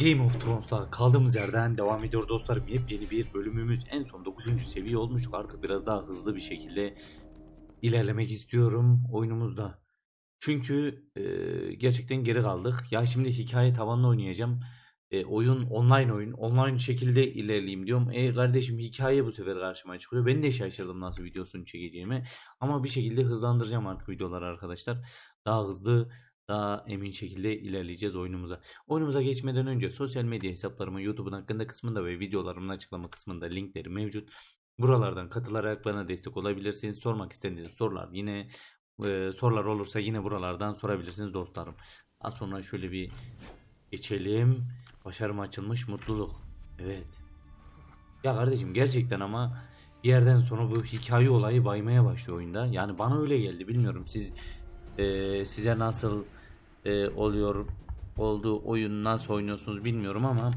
Game of Thrones'la kaldığımız yerden devam ediyoruz dostlarım. Yepyeni bir bölümümüz en son 9. seviye olmuştuk. Artık biraz daha hızlı bir şekilde ilerlemek istiyorum oyunumuzda. Çünkü e, gerçekten geri kaldık. Ya şimdi hikaye tavanlı oynayacağım. E, oyun online oyun. Online şekilde ilerleyeyim diyorum. E kardeşim hikaye bu sefer karşıma çıkıyor. Ben de şaşırdım nasıl videosunu çekeceğimi. Ama bir şekilde hızlandıracağım artık videoları arkadaşlar. Daha hızlı, daha emin şekilde ilerleyeceğiz oyunumuza. Oyunumuza geçmeden önce sosyal medya hesaplarımın YouTube'un hakkında kısmında ve videolarımın açıklama kısmında linkleri mevcut. Buralardan katılarak bana destek olabilirsiniz. Sormak istediğiniz sorular yine e, sorular olursa yine buralardan sorabilirsiniz dostlarım. Daha sonra şöyle bir geçelim. Başarım açılmış mutluluk. Evet. Ya kardeşim gerçekten ama bir yerden sonra bu hikaye olayı baymaya başlıyor oyunda. Yani bana öyle geldi. Bilmiyorum siz e, size nasıl e, oluyor oldu oyun nasıl oynuyorsunuz bilmiyorum ama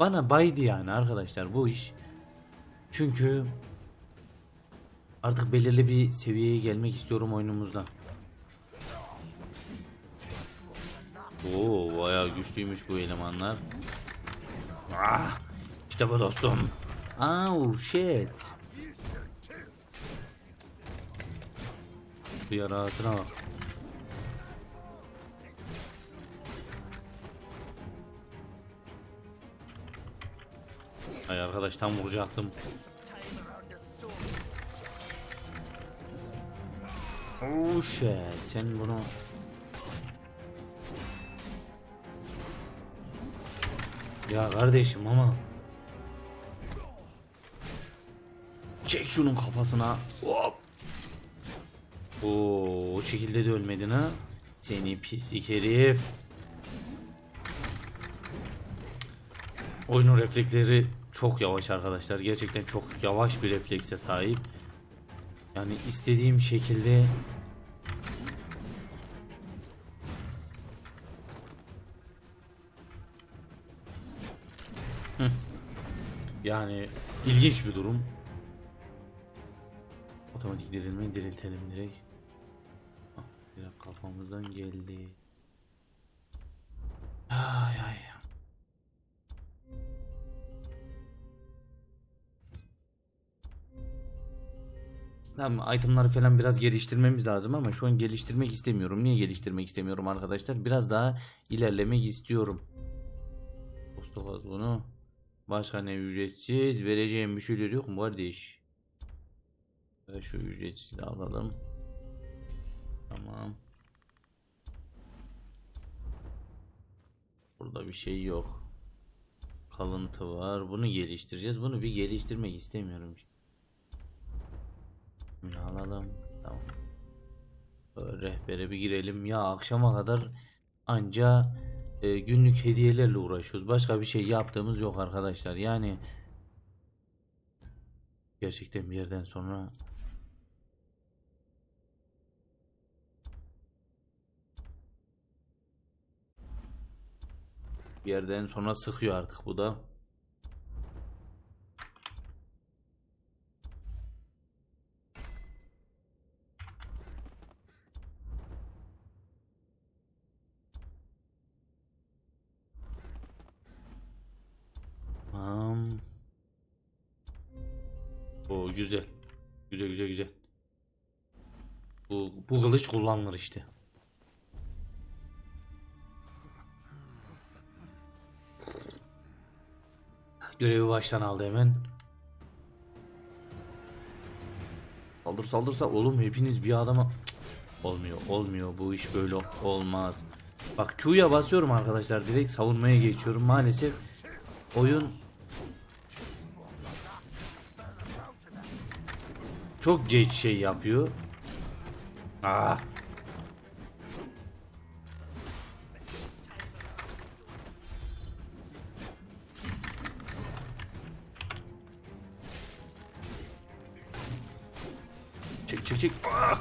bana baydı yani arkadaşlar bu iş. Çünkü artık belirli bir seviyeye gelmek istiyorum oyunumuzda. Oo bayağı güçlüymüş bu elemanlar. Ah, işte bu dostum. Oh shit. Bu yarasına bak. Ay arkadaş tam vuracaktım. Oh. Sen bunu Ya kardeşim ama Çek şunun kafasına. Hop. Oo, o şekilde de ölmedin ha. Seni pislik herif. Oyunun refleksleri çok yavaş arkadaşlar. Gerçekten çok yavaş bir reflekse sahip. Yani istediğim şekilde. Yani ilginç bir durum. Otomatik dirilme diriltelim direkt. Hah, direkt kafamızdan geldi. Tamam itemları falan biraz geliştirmemiz lazım ama şu an geliştirmek istemiyorum. Niye geliştirmek istemiyorum arkadaşlar? Biraz daha ilerlemek istiyorum. Postofaz bunu. Başka ne ücretsiz? Vereceğim bir şeyler yok mu kardeş? Şu ücretsiz alalım. Tamam. Burada bir şey yok. Kalıntı var. Bunu geliştireceğiz. Bunu bir geliştirmek istemiyorum. Bunu alalım. Tamam. Böyle rehbere bir girelim. Ya akşama kadar anca e, günlük hediyelerle uğraşıyoruz. Başka bir şey yaptığımız yok arkadaşlar. Yani gerçekten bir yerden sonra bir yerden sonra sıkıyor artık bu da. Tamam. O güzel. Güzel güzel güzel. Bu, bu kılıç kullanılır işte. Görevi baştan aldı hemen. Saldır saldırsa oğlum hepiniz bir adama olmuyor olmuyor bu iş böyle olmaz. Bak Q'ya basıyorum arkadaşlar direkt savunmaya geçiyorum maalesef oyun çok geç şey yapıyor. Ah. Çek çek çek. Ah.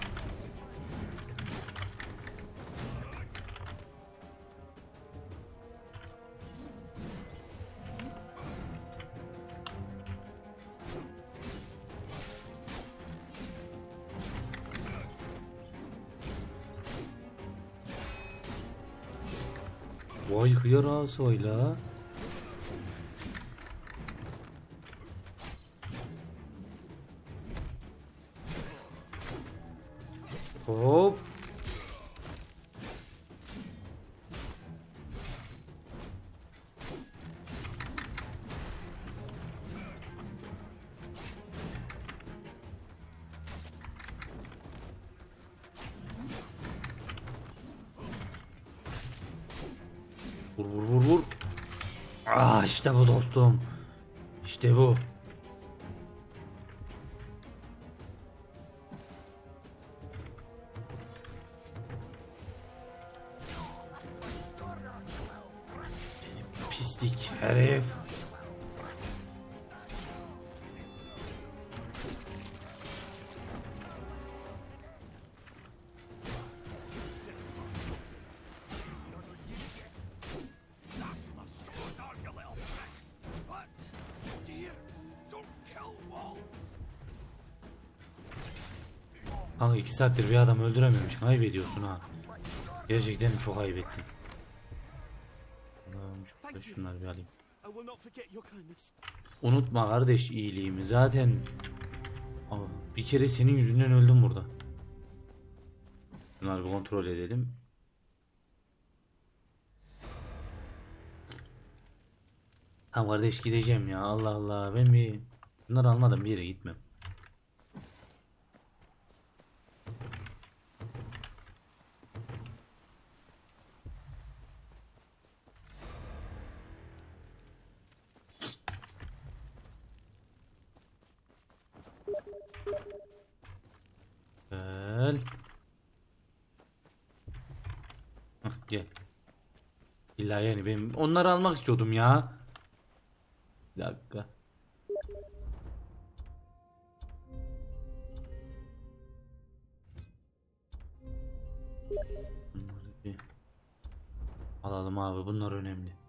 Vay hıyar ağası la. Vur vur vur vur. Ah işte bu dostum. İşte bu. Pislik herif. Kanka iki saattir bir adam öldürememiş. Ayıp ediyorsun ha. Gerçekten çok ayıp şunları bir alayım. Unutma kardeş iyiliğimi. Zaten bir kere senin yüzünden öldüm burada. Bunları bir kontrol edelim. Tamam kardeş gideceğim ya. Allah Allah. Ben bir bunları almadan bir yere gitmem. Gel. Hah, gel. İlla onları almak istiyordum ya. Bir dakika. Alalım abi bunlar önemli.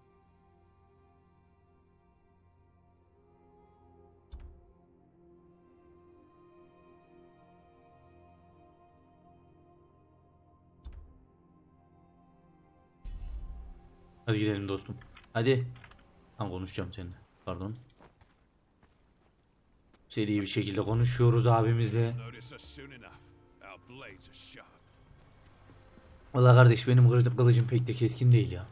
Hadi gidelim dostum. Hadi. Tam konuşacağım seninle. Pardon. Seri bir şekilde konuşuyoruz abimizle. Valla kardeş benim kılıcım pek de keskin değil ya.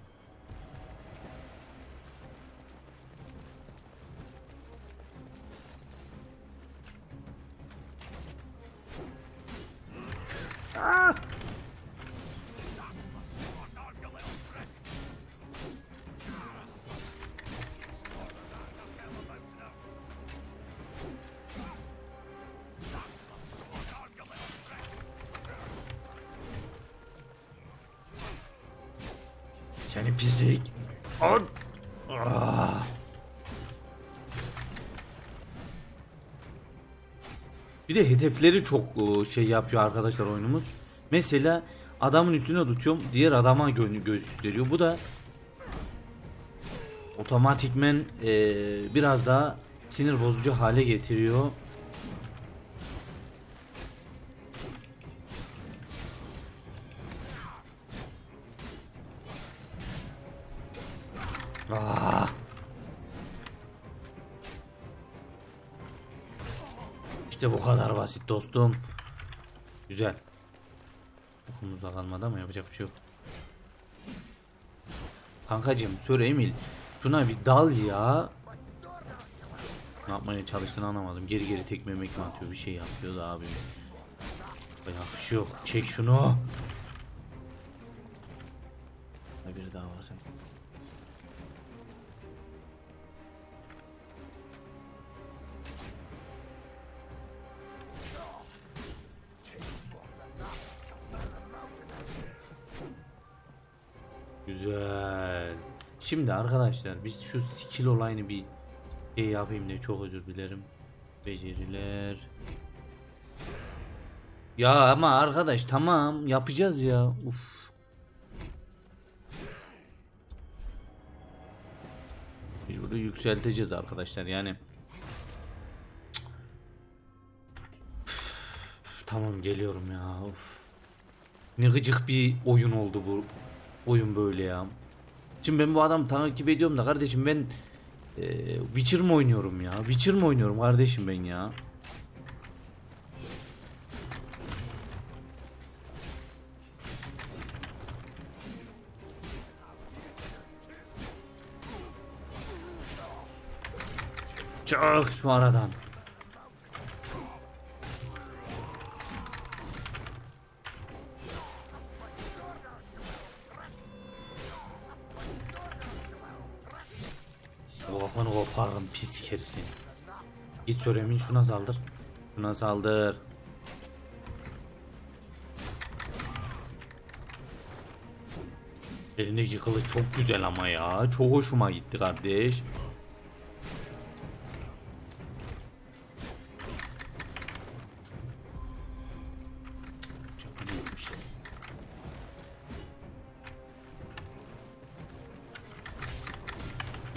Seni pislik. Al. Ah. Bir de hedefleri çok e, şey yapıyor arkadaşlar oyunumuz. Mesela adamın üstüne tutuyorum diğer adama gö gösteriyor. Bu da otomatikmen e, biraz daha sinir bozucu hale getiriyor. İşte bu kadar basit dostum. Güzel. Okumuzda kalmadı ama yapacak bir şey yok. Kankacığım Sir Emil şuna bir dal ya. Ne yapmaya çalıştığını anlamadım. Geri geri tekme mi atıyor bir şey yapıyor da abi. Bayağı bir şey yok. Çek şunu. Güzel. Şimdi arkadaşlar biz şu skill olayını bir şey yapayım diye çok özür dilerim. Beceriler. Ya ama arkadaş tamam yapacağız ya. Uf. Biz burada yükselteceğiz arkadaşlar yani. Tamam geliyorum ya. Of. Ne gıcık bir oyun oldu bu oyun böyle ya. Şimdi ben bu adamı takip ediyorum da kardeşim ben e, Witcher mı oynuyorum ya? Witcher mı oynuyorum kardeşim ben ya? Çık şu aradan. Kafanı koparırım pislik herif seni. Git Söremin şuna saldır. Şuna saldır. Elindeki kılıç çok güzel ama ya. Çok hoşuma gitti kardeş.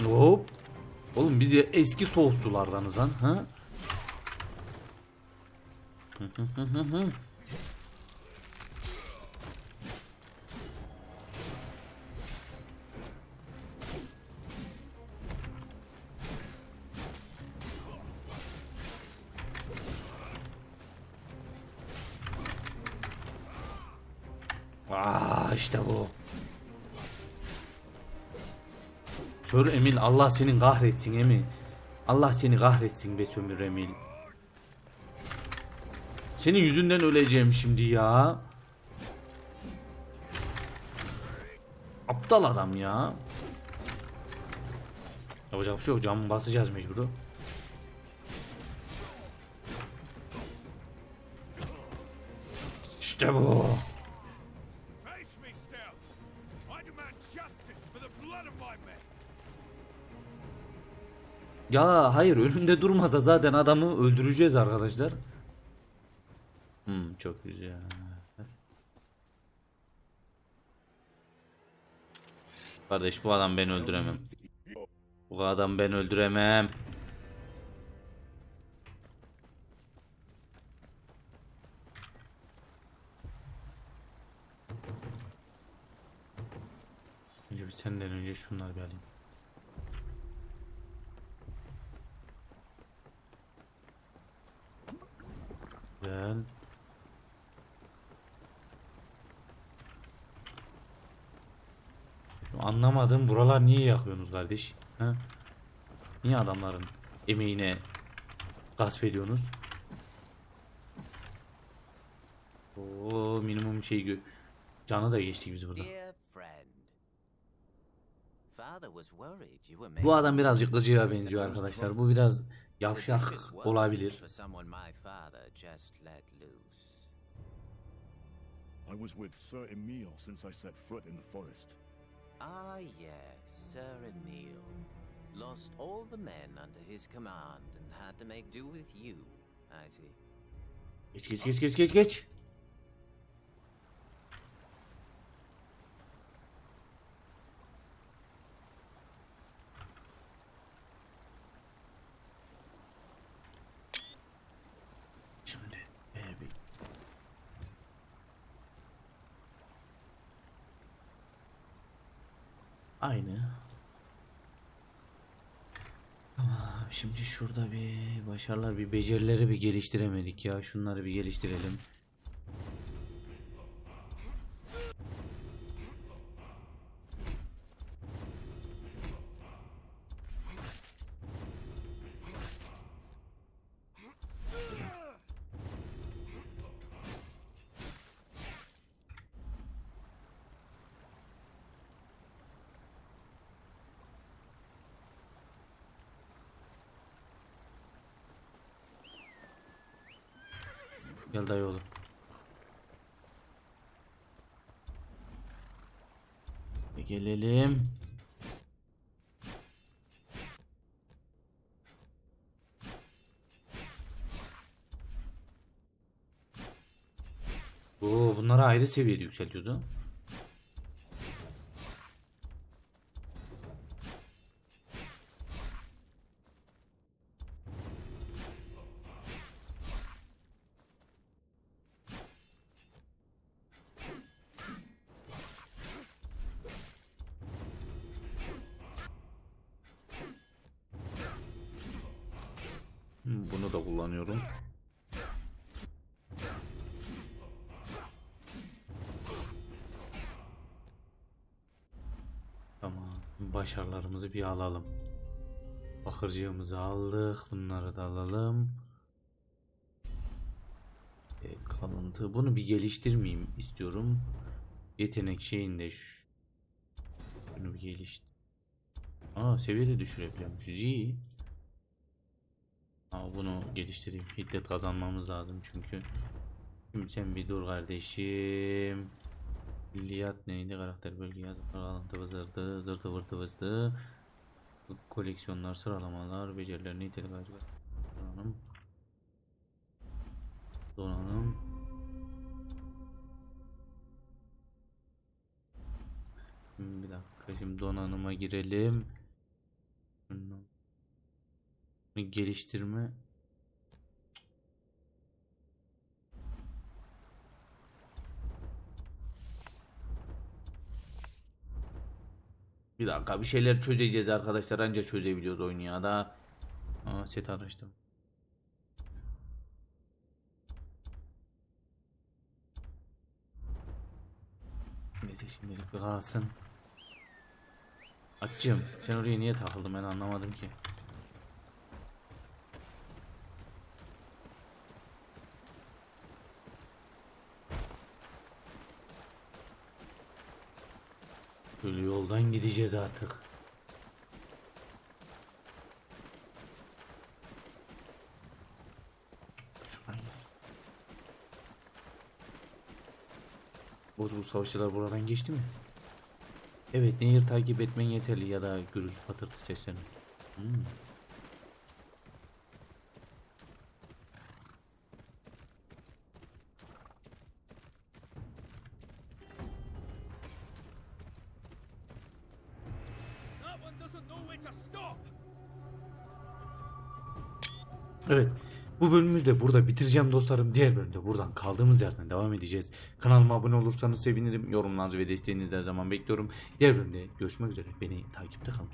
Hop. Oğlum biz ya eski soğusçulardanız lan. Ha? Sör Emil Allah seni kahretsin Emil. Allah seni kahretsin be Sömür Emil. Senin yüzünden öleceğim şimdi ya. Aptal adam ya. Yapacak bir şey yok. Camı basacağız mecburu. İşte bu. Ya hayır önünde durmasa zaten adamı öldüreceğiz arkadaşlar. Hmm, çok güzel. Kardeş bu adam ben öldüremem. Bu adam ben öldüremem. Önce bir senden önce şunları bir alayım. Güzel. Anlamadım buralar niye yakıyorsunuz kardeş? Ha? Niye adamların emeğine gasp ediyorsunuz? Oo minimum şey canı da geçtik biz burada. Bu adam birazcık gıcığa the benziyor arkadaşlar. Bu biraz yavşak olabilir. I was with Sir Emil since I set foot in the forest. Ah, yes, Sir Emil. Lost all the men under his command and had to make do with you, I see. Geç geç geç geç geç geç. Şimdi e, bir Aynı. Tamam, şimdi şurada bir başarılar, bir becerileri bir geliştiremedik ya. Şunları bir geliştirelim. Gel dayı oğlum. Gelelim. Oo, bunları ayrı seviyede yükseltiyordu. Da kullanıyorum. Tamam. Başarılarımızı bir alalım. Bakırcığımızı aldık. Bunları da alalım. E, kalıntı. Bunu bir geliştirmeyeyim istiyorum. Yetenek şeyinde şu. Bunu bir geliştir. Aa seviye de düşürebiliyormuşuz. İyi. Aa, bunu geliştireyim. Hiddet kazanmamız lazım çünkü. Şimdi sen bir dur kardeşim. Liyat neydi? Karakter bölge yazı kalıntı vızırdı. Zırtı vırtı vızdı. Koleksiyonlar, sıralamalar, beceriler, nitelik acaba. Donanım. Donanım. Bir dakika şimdi donanıma girelim. Geliştirme. Bir dakika bir şeyler çözeceğiz arkadaşlar anca çözebiliyoruz oyunu ya da. Set araştım. Neyse şimdilik bir kalsın. Açcığım sen oraya niye takıldın ben anlamadım ki. Böyle yoldan gideceğiz artık. Gidelim. Bozgun savaşçılar buradan geçti mi? Evet, nehir takip etmen yeterli ya da gürültü patırtı seslerini. Hmm. Evet. Bu bölümümüzü de burada bitireceğim dostlarım. Diğer bölümde buradan kaldığımız yerden devam edeceğiz. Kanalıma abone olursanız sevinirim. Yorumlarınızı ve desteğinizi her zaman bekliyorum. Diğer bölümde görüşmek üzere. Beni takipte kalın.